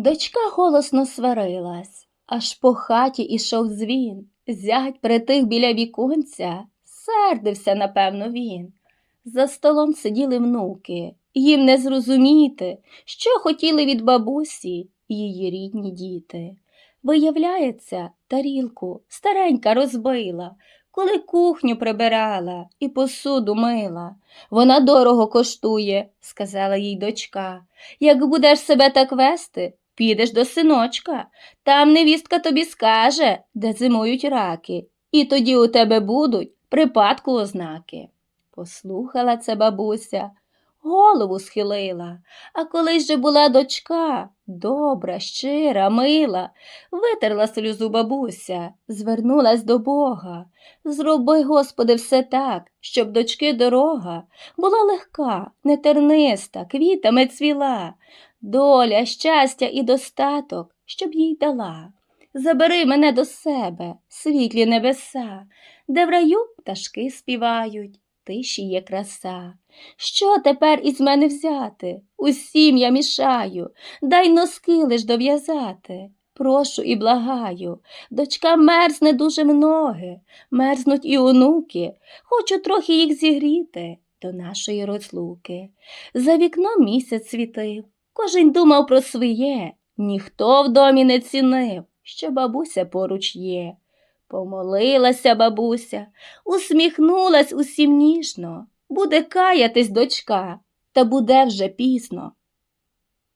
Дочка голосно сварилась, аж по хаті ішов дзвін. Зять притих біля віконця, сердився, напевно, він. За столом сиділи внуки, їм не зрозуміти, що хотіли від бабусі її рідні діти. Виявляється, тарілку старенька розбила, коли кухню прибирала і посуду мила. Вона дорого коштує, сказала їй дочка. Як будеш себе так вести, підеш до синочка. Там невістка тобі скаже, де зимують раки, і тоді у тебе будуть припадку ознаки. Послухала це бабуся, голову схилила, а коли ж же була дочка, добра, щира, мила, витерла сльозу бабуся, звернулась до Бога. Зроби, Господи, все так, щоб дочки дорога була легка, нетерниста, квітами цвіла, доля, щастя і достаток, щоб їй дала. Забери мене до себе, світлі небеса, де в раю пташки співають, тиші є краса. Що тепер із мене взяти? Усім я мішаю, дай носки лиш дов'язати. Прошу і благаю, дочка мерзне дуже многе, мерзнуть і онуки, хочу трохи їх зігріти до нашої розлуки. За вікном місяць світив, кожен думав про своє, ніхто в домі не цінив, що бабуся поруч є. Помолилася бабуся, усміхнулась усім ніжно. Буде каятись дочка, та буде вже пізно.